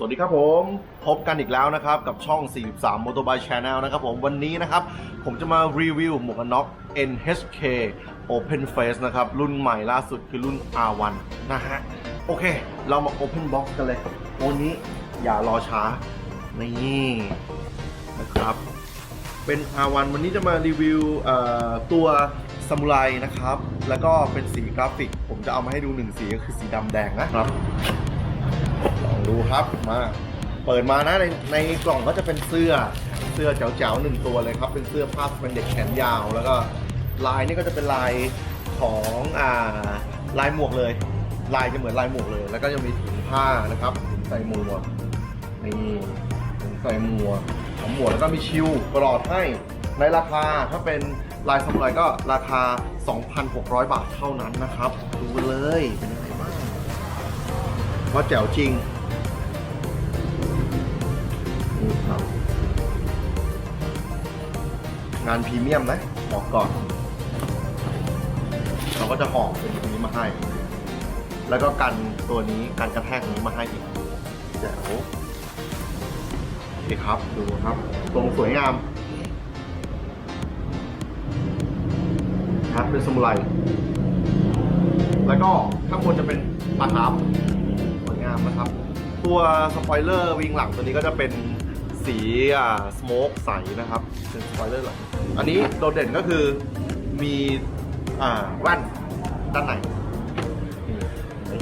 สวัสดีครับผมพบกันอีกแล้วนะครับกับช่อง 43 Motorbike Channel นะครับผมวันนี้นะครับ ผมจะมารีวิวหมวกกันน็อก NHK Open Face นะครับ รุ่นใหม่ล่าสุดคือรุ่น R1 นะฮะ โอเค เรามา Open Box กันเลย วันนี้อย่ารอช้า นี่นะครับ เป็น R1 วันนี้จะมารีวิวตัวซามูไรนะครับ แล้วก็เป็นสีกราฟิก ผมจะเอามาให้ดูหนึ่งสีก็คือสีดำแดงนะครับ ลองดูครับมาเปิดมานะในในกล่องก็จะเป็นเสื้อเสื้อแจ๋วๆหนึ่งตัวเลยครับ เป็นเสื้อผ้าเป็นเด็กแขนยาว แล้วก็ลายนี่ก็จะเป็นลายของอ่าลายหมวกเลย ลายจะเหมือนลายหมวกเลย แล้วก็จะมีถุงผ้านะครับถุงใส่หมวกนี่ถุงใส่หมวกของหมวกแล้วก็มีชิวกรอดให้ในราคาถ้าเป็นลายสมุไรก็ราคา 2,600 บาทเท่านั้นนะครับ ดูเลยเป็นยังไงบ้างว่าแจ๋วจริง งานพรีเมียมนะบอกก่อน เราก็จะห่อเป็นแบบนี้มาให้ แล้วก็กันตัวนี้การกระแทกนี้มาให้อีกแจ๋วโอเคครับดูครับตรงสวยงามครับเป็นสมุไรแล้วก็ข้างบนจะเป็นปลาทับสวยงามนะครับ ตัวสปอยเลอร์วิงหลังตัวนี้ก็จะเป็น สีอ่าสโมกใสนะครับเป็นสปอยเลอร์หลังอันนี้โดดเด่นก็คือมีอ่าแว่นด้านในนี่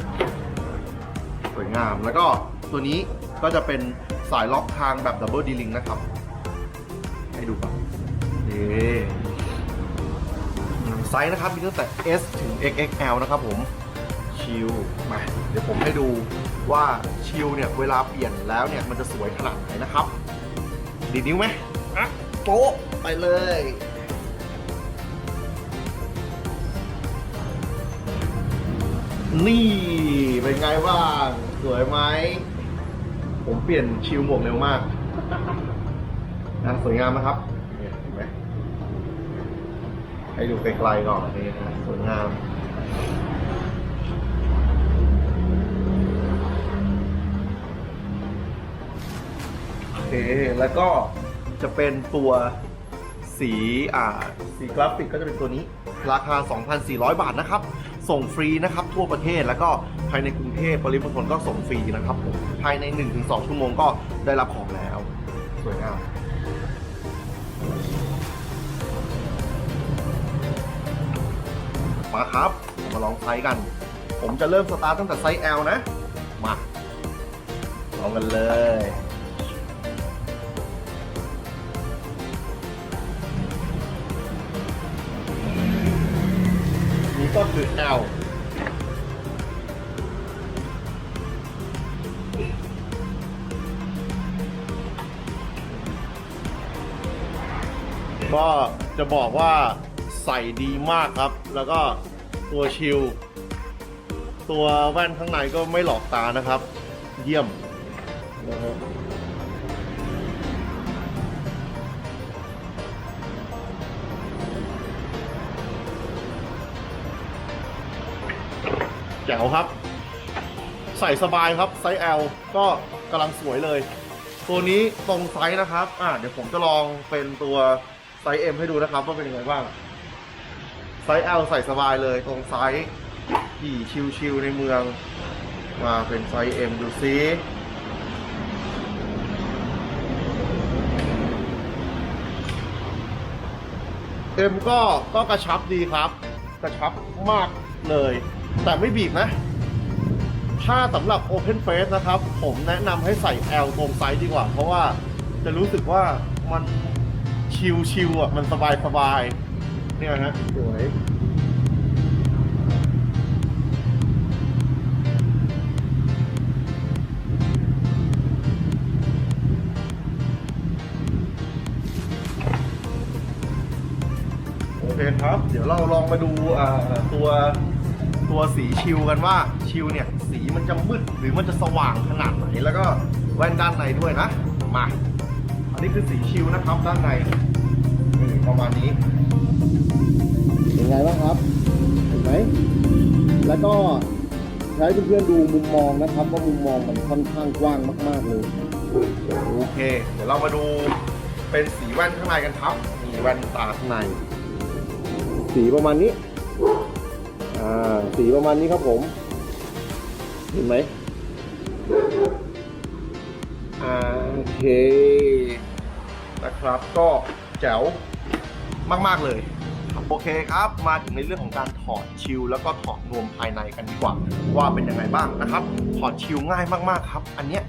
สวยงามแล้วก็ตัวนี้ก็จะเป็นสายล็อกทางแบบดับเบิลดีลิงนะครับ ให้ดูก่อนนี่ไซส์นะครับมีตั้งแต่ S ถึง XXL นะครับผมชิลมาเดี๋ยวผมให้ดูว่าชิลเนี่ย เวลาเปลี่ยนแล้วเนี่ย มันจะสวยขนาดไหนนะครับ ดีดนิ้วไหมอะโป๊ะไปเลย นี่เป็นไงบ้างสวยไหม ผมเปลี่ยนชิลหมวกเร็วมากนะสวยงามนะครับเนี่ยเห็นไหมให้ดูไกลๆก่อนนี่นะสวยงาม เค แล้วก็จะเป็นตัวสีอ่าสีกราฟิกก็จะเป็นตัวนี้ ราคา 2,400 บาทนะครับ ส่งฟรีนะครับ ทั่วประเทศแล้วก็ภายในกรุงเทพปริมณฑลก็ส่งฟรีนะครับผมภายใน 1-2 ชั่วโมงก็ได้รับของแล้ว สวยงามมาครับ มาลองไซส์กัน ผมจะเริ่มสตาร์ทตั้งแต่ไซส์ L นะ มา ลองกันเลย นี่ก็คือ L ก็จะบอกว่าใส่ดีมากครับ แล้วก็ตัวชิลตัวแว่นข้างในก็ไม่หลอกตานะครับ เยี่ยมนะฮะ แจ๋วครับ ใส่สบายครับไซส์ L ก็กำลังสวยเลย ตัวนี้ตรงไซส์นะครับ อ่าเดี๋ยวผมจะลองเป็นตัวไซส์ M ให้ดูนะครับ ว่าเป็นยังไงบ้าง ไซส์ L ใส่สบายเลยตรงไซส์ขี่ชิวๆในเมือง มาเป็นไซส์ M ดูซิเอ็มก็ก็กระชับดีครับ กระชับมากเลย แต่ไม่บีบนะ ถ้าสำหรับ Open Face นะครับ ผมแนะนำให้ใส่ L ตรงไซส์ดีกว่า เพราะว่าจะรู้สึกว่ามันชิวๆอะ มันสบายสบายๆเนี่ยฮะสวยโอเคครับ เดี๋ยวเราลองมาดูอ่าตัว ตัวสีชิลกันว่าชิลเนี่ยสีมันจะมืดหรือมันจะสว่างขนาดไหนแล้วก็แว่นด้านในด้วยนะมาอันนี้คือสีชิลนะครับด้านในนี่ประมาณนี้เป็นไงบ้างครับเห็นไหมแล้วก็ใช้เพื่อนๆดูมุมมองนะครับว่ามุมมองมันค่อนข้างกว้างมาก ๆเลยโอเค เดี๋ยวเรามาดูเป็นสีแว่นข้างในกันครับ มีแว่นตาข้างใน สีประมาณนี้ อ่าสีประมาณนี้ครับผม เห็นไหมโอเคนะครับก็แจ๋วมากๆเลยโอเคครับมาถึงในเรื่องของการถอดชิลแล้วก็ถอดนวมภายในกันดีกว่า ว่าเป็นยังไงบ้างนะครับ ถอดชิลง่ายมากๆครับ อันเนี้ย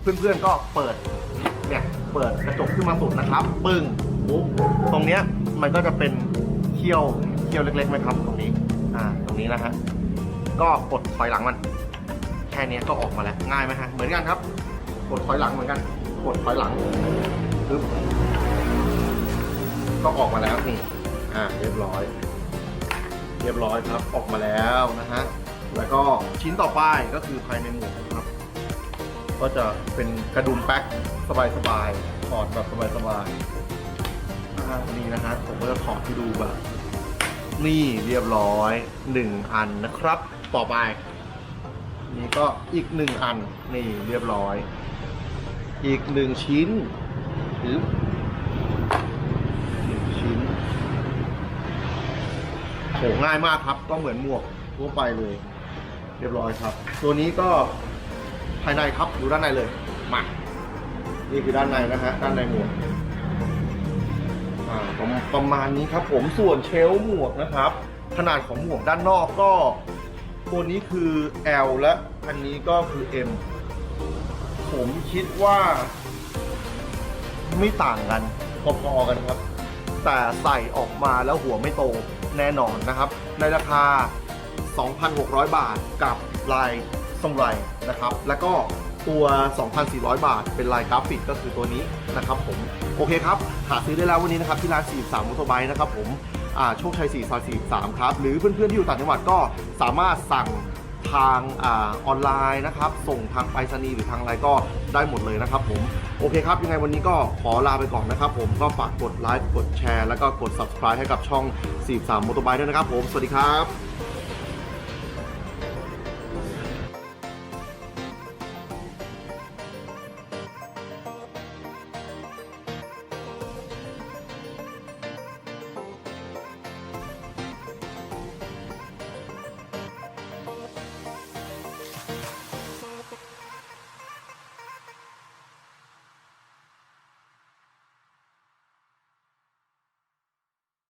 เพื่อนๆก็เปิดเนี่ยเปิดกระจกขึ้นมาสุดนะครับ ปึ้งปุ๊บตรงเนี้ยมันก็จะเป็นเขี้ยวเขี้ยวเล็กๆไหมครับ ตรงนี้อ่าต นี้นะฮะ ก็กดถอยหลังมัน แค่นี้ก็ออกมาแล้ว ง่ายไหมฮะ เหมือนกันครับ กดถอยหลังเหมือนกัน กดถอยหลังปึ๊บก็ออกมาแล้วนี่ อ่า เรียบร้อย เรียบร้อยครับ ออกมาแล้วนะฮะ แล้วก็ชิ้นต่อไปก็คือภายในหมวกครับ ก็จะเป็นกระดุมแป๊กสบายๆถอดแบบสบายๆอ่านี่นะฮะ ผมก็จะถอดให้ดูแบบ นี่เรียบร้อยหนึ่งอันนะครับ ต่อไป นี่ก็อีกหนึ่งอัน นี่เรียบร้อย อีกหนึ่งชิ้นหรือหนึ่งชิ้นโหง่ายมากครับ ก็เหมือนหมวกทั่วไปเลย เรียบร้อยครับ ตัวนี้ก็ภายในครับดูด้านในเลย มา นี่คือด้านในนะฮะ ด้านในหมวก อ่าประประมาณนี้ครับผมส่วนเชลฟ์หมวกนะครับ ขนาดของหมวกด้านนอกก็ ตัวนี้คือ L และอันนี้ก็คือ M ผมคิดว่า ไม่ต่างกันพอๆกันครับ แต่ใส่ออกมาแล้วหัวไม่โตแน่นอนนะครับ ในราคา 2,600 บาทกับลายทรงไรนะครับ แล้วก็ ตัว 2,400 บาท เป็นลายกราฟิกก็คือตัวนี้นะครับผม โอเคครับ หาซื้อได้แล้ววันนี้นะครับที่ร้าน 43มอเตอร์ไบค์นะครับผมอ่าโชคชัย 4 ซอย 43 ครับ หรือเพื่อนๆ ที่อยู่ต่างจังหวัดก็สามารถสั่งทางอาออนไลน์นะครับ ส่งทางไปรษณีย์หรือทางอะไรก็ได้หมดเลยนะครับผม โอเคครับ ยังไงวันนี้ก็ขอลาไปก่อนนะครับผม ก็ฝากกดไลค์ กดแชร์ แล้วก็กด subscribe ให้กับช่อง 43มอเตอร์ไบค์ด้วยนะครับผม สวัสดีครับ